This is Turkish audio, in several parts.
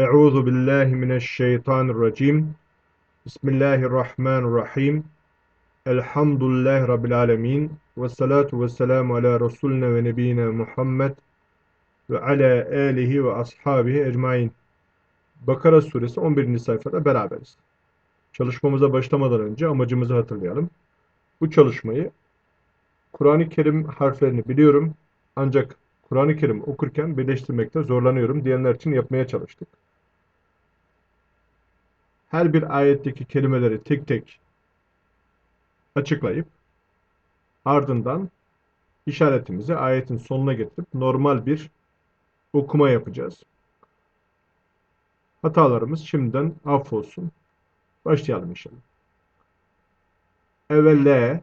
Euzu billahi mineşşeytanirracim. Bismillahirrahmanirrahim. Elhamdülillahi rabbil alamin. Ve salatu vesselamu ala resulina ve nebiyina Muhammed ve ala alihi ve ashabihi ecmaîn. Bakara suresi 11. sayfada beraberiz. Çalışmamıza başlamadan önce amacımızı hatırlayalım. Bu çalışmayı Kur'an-ı Kerim harflerini biliyorum ancak Kur'an-ı Kerim okurken birleştirmekte zorlanıyorum diyenler için yapmaya çalıştık. Her bir ayetteki kelimeleri tek tek açıklayıp ardından işaretimizi ayetin sonuna getirip normal bir okuma yapacağız. Hatalarımız şimdiden affolsun. Başlayalım inşallah. Evvelle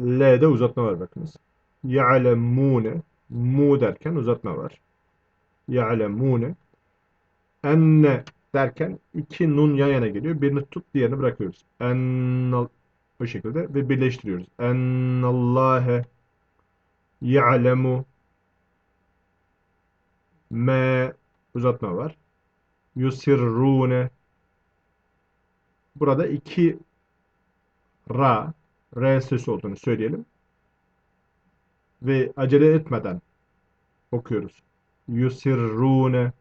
L'de uzatma var bakınız. Ya'lemune mu derken uzatma var. Ya'lemune enne derken iki nun yan yana geliyor. Birini tut diğerini bırakıyoruz. Ennal bu şekilde ve birleştiriyoruz. Ennallâhe ya'lemu me uzatma var. Yusirrune burada iki ra R sesi olduğunu söyleyelim. Ve acele etmeden okuyoruz. Yusirrune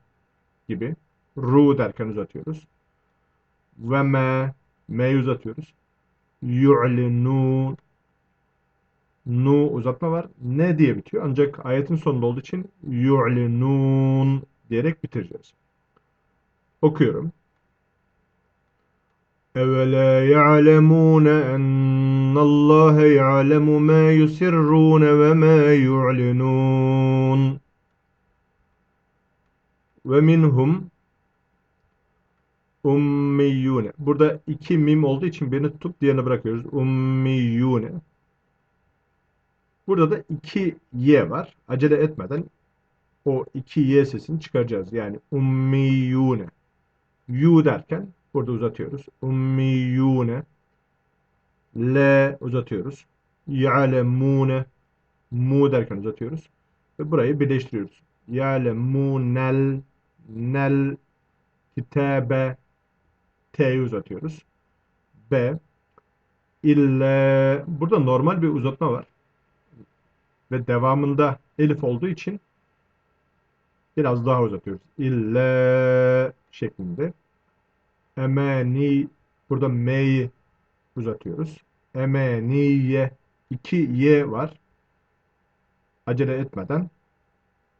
gibi. Ru derken uzatıyoruz. Ve me me'yi uzatıyoruz. Yu'linun Nu uzatma var. Ne diye bitiyor. Ancak ayetin sonunda olduğu için yu'linun diyerek bitireceğiz. Okuyorum. أَوَلَا يَعْلَمُونَ أَنَّ اللّٰهَ يَعْلَمُ مَا يُسِرُّونَ وَمَا يُعْلِنُونَ وَمِنْهُمْ ummiyyune. Burada iki mim olduğu için birini tutup diğerini bırakıyoruz. Ummiyyune. Burada da iki y var. Acele etmeden o iki y sesini çıkaracağız. Yani ummiyyune. Yu derken burada uzatıyoruz. Ummiyyune. L uzatıyoruz. Ya'lemune. Mu derken uzatıyoruz. Ve burayı birleştiriyoruz. Ya'lemunel. Nel. Kitabe. T'yi uzatıyoruz. B. İlle. Burada normal bir uzatma var. Ve devamında elif olduğu için biraz daha uzatıyoruz. İlle şeklinde. Emeni burada m'yi uzatıyoruz. Emeniye iki y var. Acele etmeden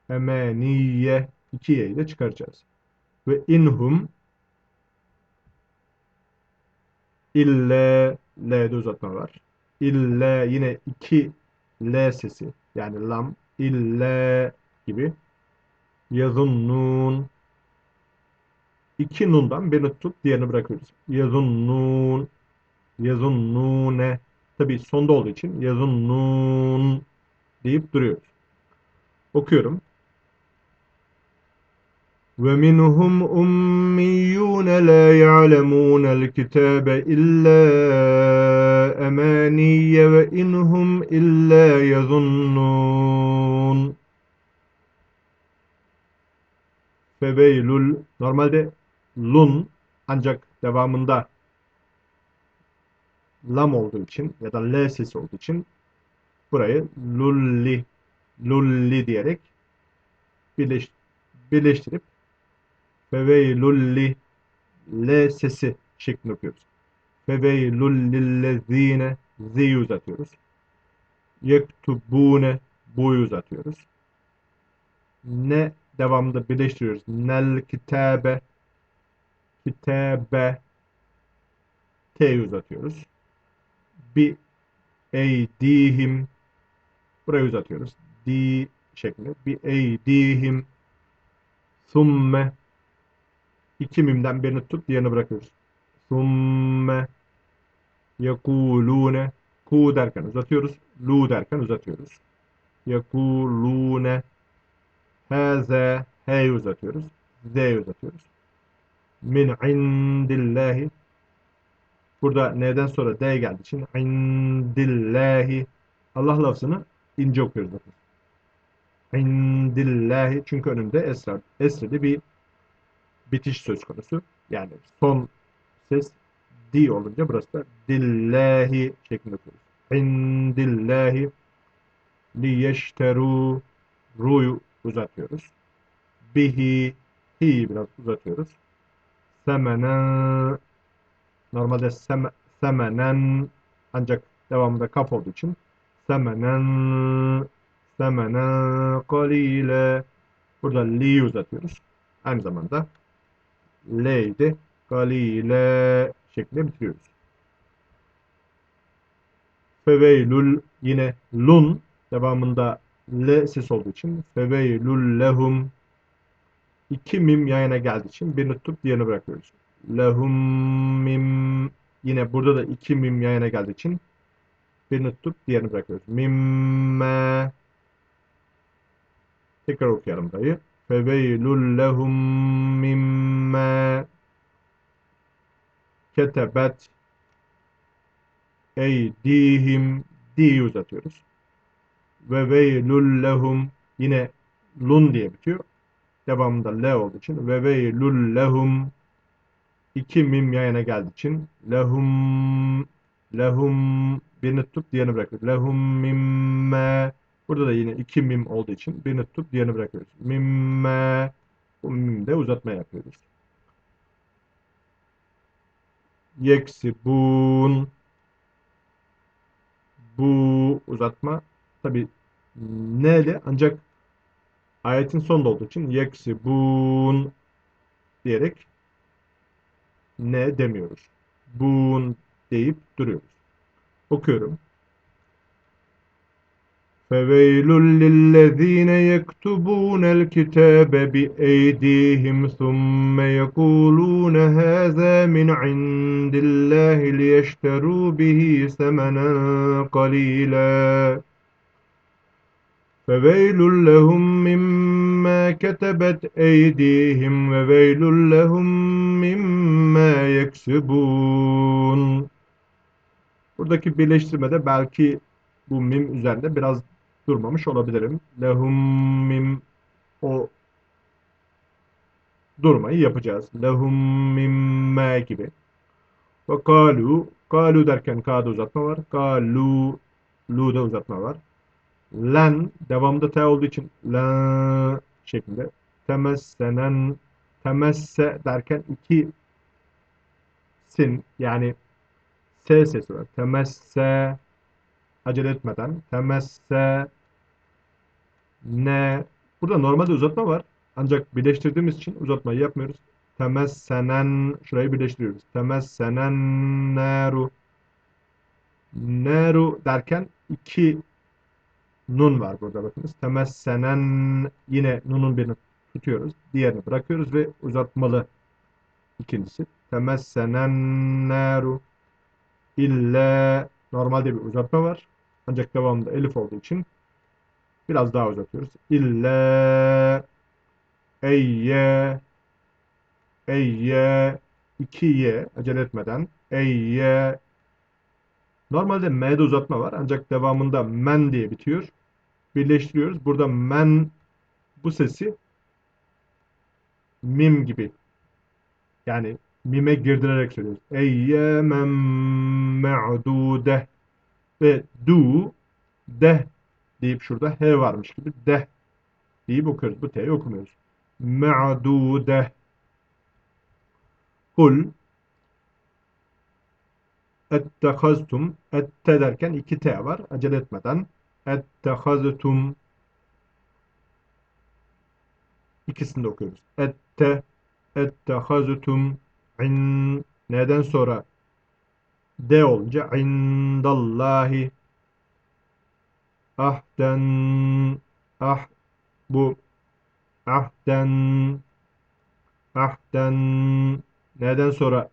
emeniye iki y'yi de çıkaracağız. Ve inhum ille l'de uzatma var. İlle yine iki l sesi yani lam ille gibi yazunnun iki nundan birini tutup diğerini bırakıyoruz. Yazunnun yazunnune tabi sonda olduğu için yazunnun deyip duruyoruz. Okuyorum. ومنهم أميون لا يعلمون الكتاب إلا أماني وإنهم إلا يظنون Feveylül normalde lun ancak devamında lam olduğu için ya da l sesi olduğu için burayı lulli lulli diyerek birleş, birleştirip Feveylulli L sesi şeklinde okuyoruz. Feveylullillezine Z'yi uzatıyoruz. Yektubune Bu'yu uzatıyoruz. Ne devamında birleştiriyoruz. Nel kitabe kitabe T'yi uzatıyoruz. Bi eydihim burayı uzatıyoruz. Di şeklinde. Bi eydihim thumme İki mimden birini tutup diğerini bırakıyoruz. Summe yekulune ku derken uzatıyoruz. Lu derken uzatıyoruz. Yekulune haze hey uzatıyoruz. Z uzatıyoruz. Min indillahi Burada neden sonra D geldiği için indillahi Allah lafzını ince okuyoruz bakın. İndillahi çünkü önünde esra, esreli bir bitiş söz konusu. Yani son ses di olunca burası da dillahi şeklinde okuyoruz. İndillahi liyeşteru ru'yu uzatıyoruz. Bihi hi biraz uzatıyoruz. Semenen normalde sem, semenen ancak devamında kaf olduğu için semenen semenen kalile burada li uzatıyoruz. Aynı zamanda L'ydi. Galile şeklinde bitiriyoruz. Feveylül yine lun devamında L ses olduğu için feveylül lehum iki mim yayına geldiği için birini tutup diğerini bırakıyoruz. Lehum mim yine burada da iki mim yayına geldiği için birini tutup diğerini bırakıyoruz. Mimme tekrar okuyalım dayı. Feveylül lehum mimme ketebet eydihim di'yi uzatıyoruz. Ve veylül lehum yine lun diye bitiyor. Devamında le olduğu için ve veylül lehum iki mim yayına geldiği için lehum lehum birini tutup diğerini bırakıyoruz. Lehum mimme burada da yine iki mim olduğu için birini tutup diğerini bırakıyoruz. Mimme bu mimde uzatma yapıyoruz. Yeksibun bu uzatma tabi neyle ancak ayetin sonunda olduğu için yeksibun diyerek ne demiyoruz. Bun deyip duruyoruz. Okuyorum. فَوَيْلٌ لِلَّذ۪ينَ يَكْتُبُونَ الْكِتَابَ بِأَيْدِيهِمْ ثُمَّ يَقُولُونَ هَذَا مِنْ عِنْدِ اللّٰهِ لِيَشْتَرُوا بِهِ ثَمَنًا قَلِيلًا فَوَيْلٌ لَهُمْ مِمَّا كَتَبَتْ أَيْدِيهِمْ وَوَيْلٌ لَهُمْ مِمَّا يَكْسِبُونَ Buradaki birleştirmede belki bu mim üzerinde biraz durmamış olabilirim. Lehum mim o durmayı yapacağız. Lehum mimme gibi. Ve kalu kalu derken ka'da uzatma var. Kalu lu'da uzatma var. Len devamında t olduğu için la şeklinde. Temessenen temesse derken iki sin yani s sesi var. Temesse acele etmeden temesse ne burada normalde uzatma var. Ancak birleştirdiğimiz için uzatmayı yapmıyoruz. Temessenen şurayı birleştiriyoruz. Temessenen neru neru derken iki nun var burada bakınız. Temessenen yine nunun birini tutuyoruz. Diğerini bırakıyoruz ve uzatmalı ikincisi. Temessenen neru illa normalde bir uzatma var. Ancak devamında elif olduğu için biraz daha uzatıyoruz. İlle eyye eyye iki ye acele etmeden eyye normalde m'de uzatma var ancak devamında men diye bitiyor. Birleştiriyoruz. Burada men bu sesi mim gibi yani mime girdirerek söylüyoruz. Eyyemen me'dude ve du deh deyip şurada he varmış gibi deh deyip okuyoruz. Bu t'yi okumuyoruz. Me'dude Kul. Ettehaztum. Ette derken iki t var. Acele etmeden. Ettehaztum. İkisini de okuyoruz. Ette. Ettehaztum. İn neden sonra? D olunca indallahi ahden ah bu ahden ahden. Neden sonra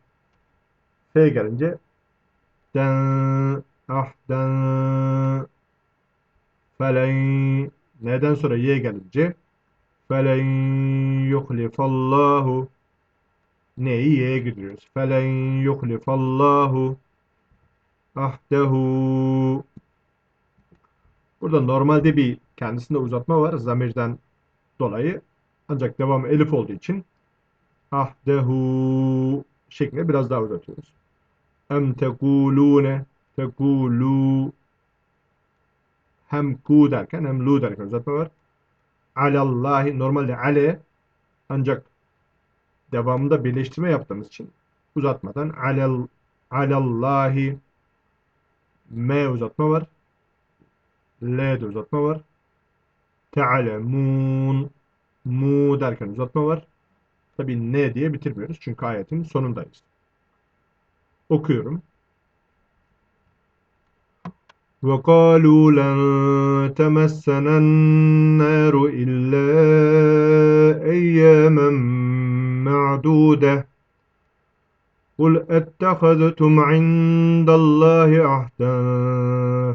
F gelince? Den ahden felen neden sonra Y gelince? Felen yuhlifallahu neyi Y'ye gidiyoruz. Felen yuhlifallahu ahdehu Burada normalde bir kendisinde uzatma var zamirden dolayı. Ancak devamı elif olduğu için ahdehu şeklinde biraz daha uzatıyoruz. Em tekulune tekulu hem ku derken hem lu derken uzatma var. Alallahi normalde ale ancak devamında birleştirme yaptığımız için uzatmadan alel alallahi m uzatma var. L'de uzatma var. Te'alemun mu derken uzatma var. Tabi ne diye bitirmiyoruz çünkü ayetin sonundayız. Okuyorum. وقالوا لن تمسنا النار إلا أياما معدودة قل أتخذتم عند الله عهدا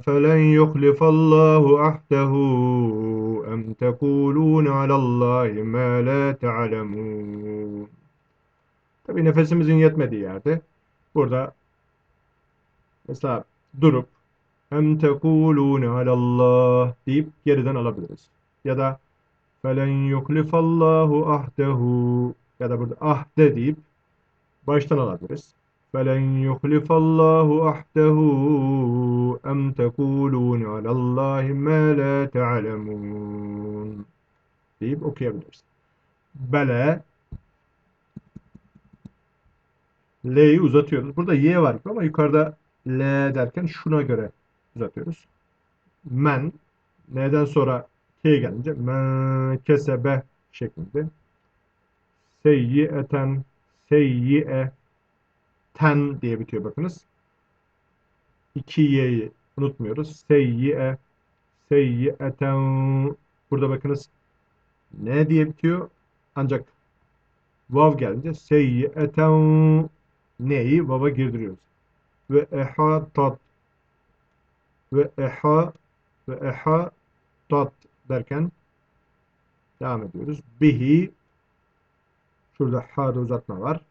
فلن يخلف الله عهده أم تقولون على الله ما لا تعلمون Tabi nefesimizin yetmediği yerde burada mesela durup em tekulune alallah deyip geriden alabiliriz. Ya da felen yuklifallahu ahdehu ya da burada ahde deyip baştan alabiliriz. فَلَنْ يُخْلِفَ اللّٰهُ أَحْدَهُ اَمْ تَقُولُونَ عَلَى اللّٰهِ مَا لَا تَعْلَمُونَ deyip okuyabiliriz. Bele L'yi uzatıyoruz. Burada Y var ama yukarıda L derken şuna göre uzatıyoruz. Men N'den sonra K gelince men kesebe şeklinde. Seyyi'eten seyyi'e ten diye bitiyor bakınız. İki y'yi unutmuyoruz. Seyyi'e seyyi'eten burada bakınız ne diye bitiyor? Ancak vav gelince seyyi'eten neyi vava girdiriyoruz. Ve eha tat ve eha ve eha tat derken devam ediyoruz. Bihi şurada ha'da uzatma var.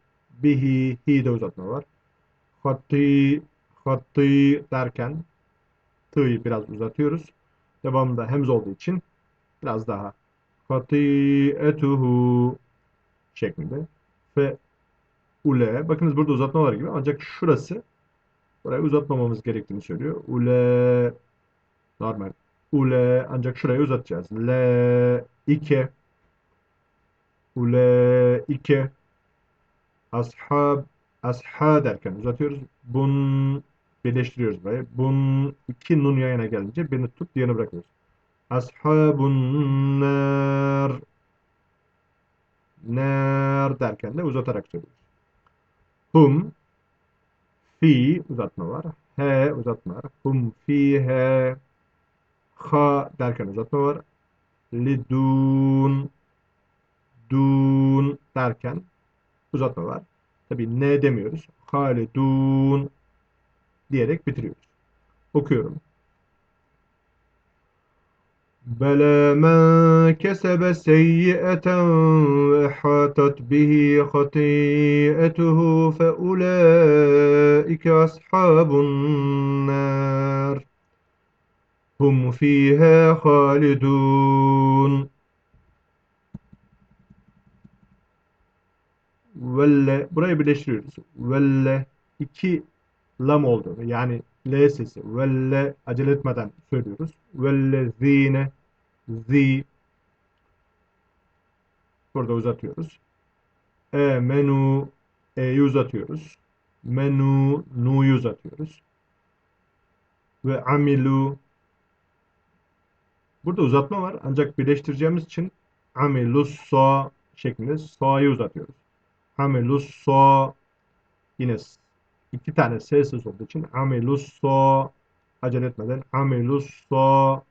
Bihi hi'de uzatma var. Hatti hatti derken t'yı biraz uzatıyoruz. Devamında hemz olduğu için biraz daha etuhu şeklinde ve ule bakınız burada uzatma var gibi ancak şurası burayı uzatmamamız gerektiğini söylüyor. Ule normal. Ule ancak şurayı uzatacağız. Le ike ule ike ashab asha derken uzatıyoruz. Bun birleştiriyoruz burayı. Bun iki nun yayına gelince birini tutup diğerini bırakıyoruz. Ashabun nar nar derken de uzatarak söylüyoruz. Hum fi uzatma var. He uzatma var. Hum fi he ha derken uzatma var. Lidun dun derken uzatma var. Tabi ne demiyoruz. Halidun diyerek bitiriyoruz. Okuyorum. Bela men kesebe seyyi'eten ve hatat bihi hatiyetuhu fe ulaike ashabun nar. Hum fiha halidun. Velle burayı birleştiriyoruz. Velle iki lam olduğunu yani L sesi velle acele etmeden söylüyoruz. Velle zine zi burada uzatıyoruz. E menu e'yi uzatıyoruz. Menu nu'yu uzatıyoruz. Ve amilu burada uzatma var ancak birleştireceğimiz için amilus so şeklinde so'yu uzatıyoruz. Amilus so yine iki tane sessiz olduğu için amilus so acele etmeden amilus so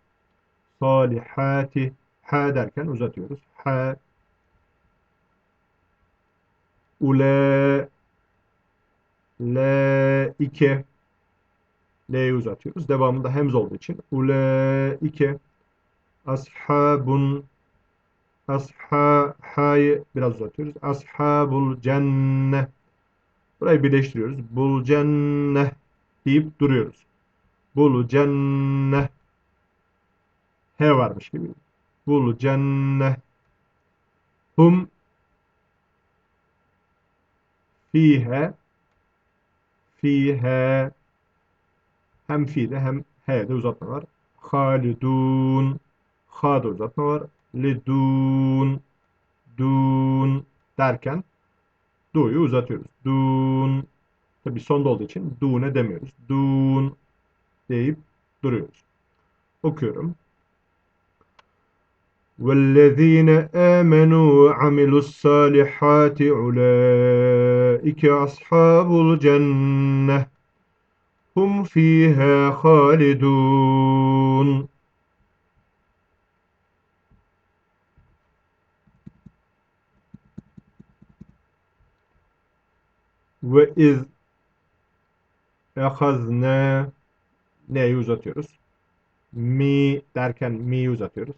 salihati ha derken uzatıyoruz. Ha ule le ike L'yi uzatıyoruz. Devamında hemz olduğu için ule ike ashabun asha ha'yı biraz uzatıyoruz. Ashabul cenne Burayı birleştiriyoruz. Bul cenne deyip duruyoruz. Bul cenne H varmış gibi. Bul cenne Hum Fihe fihe hem fi'de hem h'de uzatma var. Halidun ha'da uzatma var. Lidun dun derken du'yu uzatıyoruz. Dun tabi sonda olduğu için dune demiyoruz. Dun deyip duruyoruz. Okuyorum. وَالَّذ۪ينَ آمَنُوا وَعَمِلُوا الصَّالِحَاتِ أُولَٰئِكَ أَصْحَابُ الْجَنَّةِ هُمْ ف۪يهَا خَالِدُونَ Ve iz ehazne neyi uzatıyoruz? Mi derken mi'yi uzatıyoruz.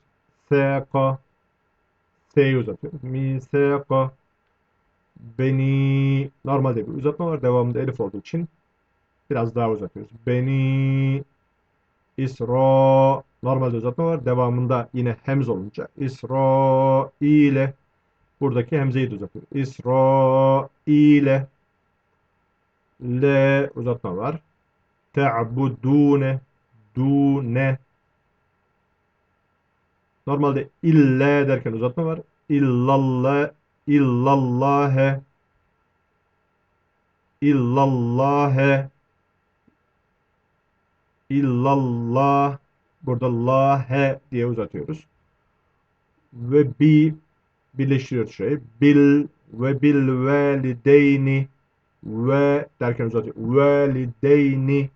Seka S'yi uzatıyoruz. Mi seka Beni normalde bir uzatma var. Devamında elif olduğu için biraz daha uzatıyoruz. Beni İsra normalde uzatma var. Devamında yine hemz olunca İsra ile buradaki hemzeyi de uzatıyoruz. İsra ile L uzatma var. Te'budune dune Normalde illa derken uzatma var. İllallah illallâhe illallâhe illallah burada lahe diye uzatıyoruz. Ve bi birleştiriyoruz şurayı. Bil ve bil valideyni ve derken uzatıyor. Valideyni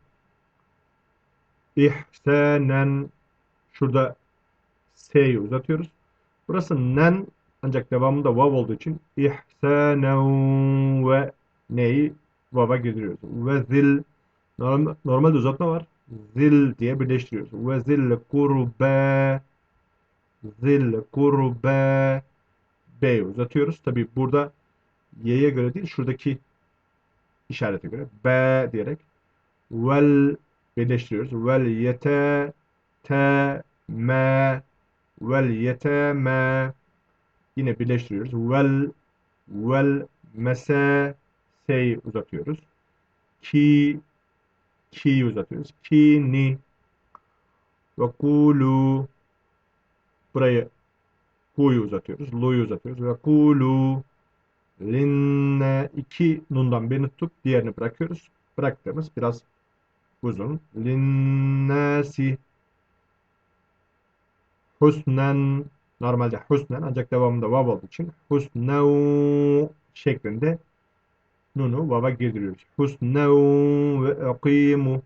ihsanen şurada S'yi uzatıyoruz. Burası nen ancak devamında vav olduğu için ihsanen ve neyi vava girdiriyoruz. Ve zil normalde uzatma var. Zil diye birleştiriyoruz. Ve zil kurbe zil kurbe B uzatıyoruz. Tabi burada y'ye göre değil şuradaki işarete göre B diyerek vel birleştiriyoruz. Vel yete te me vel yeteme yine birleştiriyoruz. Vel vel mese seyi uzatıyoruz. Ki ki uzatıyoruz. Ki ni ve kulu burayı ku'yu uzatıyoruz. Lu'yu uzatıyoruz. Ve kulu linne iki nundan birini tutup diğerini bırakıyoruz. Bıraktığımız biraz uzun. Linnesi husnen normalde husnen ancak devamında vav olduğu için husnev şeklinde nunu vava girdiriyoruz. Husnev ve akimu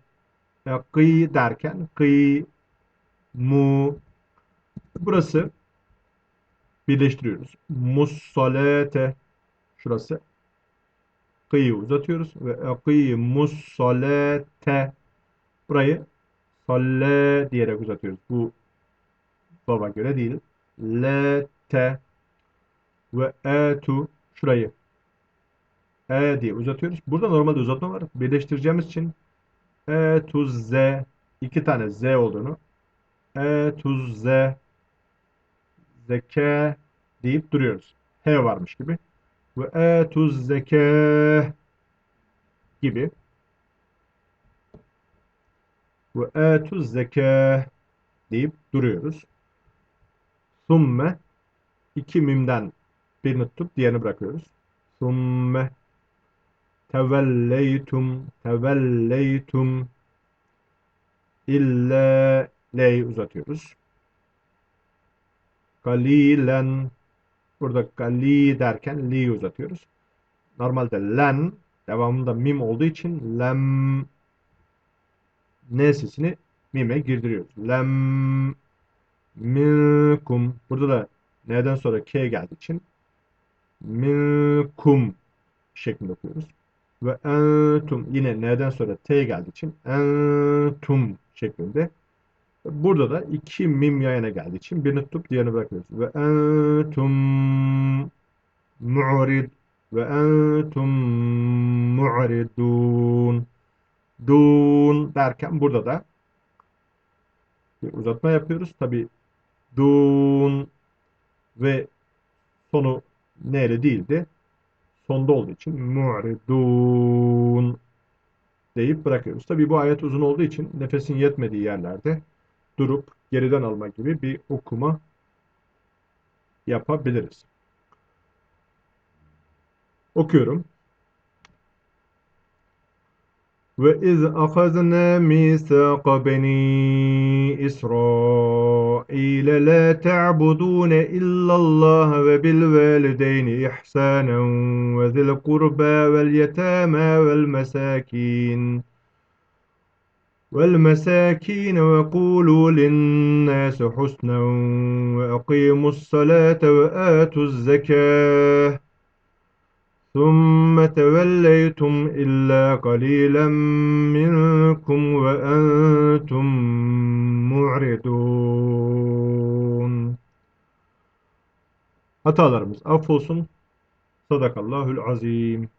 Kıy derken kıy mu burası birleştiriyoruz. Mussalete şurası kıyı uzatıyoruz ve kıyı mussalete burayı salle diyerek uzatıyoruz. Bu baba göre değil. Le te ve etu şurayı e diye uzatıyoruz. Burada normalde uzatma var. Birleştireceğimiz için e tuz z iki tane z olduğunu e tuz z zeke deyip duruyoruz. H varmış gibi. Ve e tuz zeke gibi. Ve e tuz zeke deyip duruyoruz. Summe iki mimden birini tutup diğerini bırakıyoruz. Summe tevelleytum tevelleytum illa le'yi uzatıyoruz. Galilen burada gali derken li'yi uzatıyoruz. Normalde len devamında mim olduğu için lem ne sesini mime girdiriyoruz. Lem minkum burada da neden sonra k geldiği için minkum şeklinde okuyoruz. Ve entum yine neden sonra t geldiği için entum şeklinde. Burada da iki mim yayına geldiği için birini tutup diğerini bırakıyoruz. Ve entum mu'rid ve entum mu'ridun dun derken burada da bir uzatma yapıyoruz. Tabi dun ve sonu neyle değildi. sonda olduğu için mu'ridun deyip bırakıyoruz. Tabi bu ayet uzun olduğu için nefesin yetmediği yerlerde durup geriden alma gibi bir okuma yapabiliriz. Okuyorum. Ve iz akhazna misaqa bani İsrail la ta'budun illa Allah ve bil valideyni ihsanen ve zil kurba vel yetama vel mesakin والمساكين وقولوا للناس حسنا وأقيموا الصلاة وآتوا الزكاة ثم توليتم إلا قليلا منكم وأنتم معرضون Hatalarımız affolsun. Sadakallahül azim.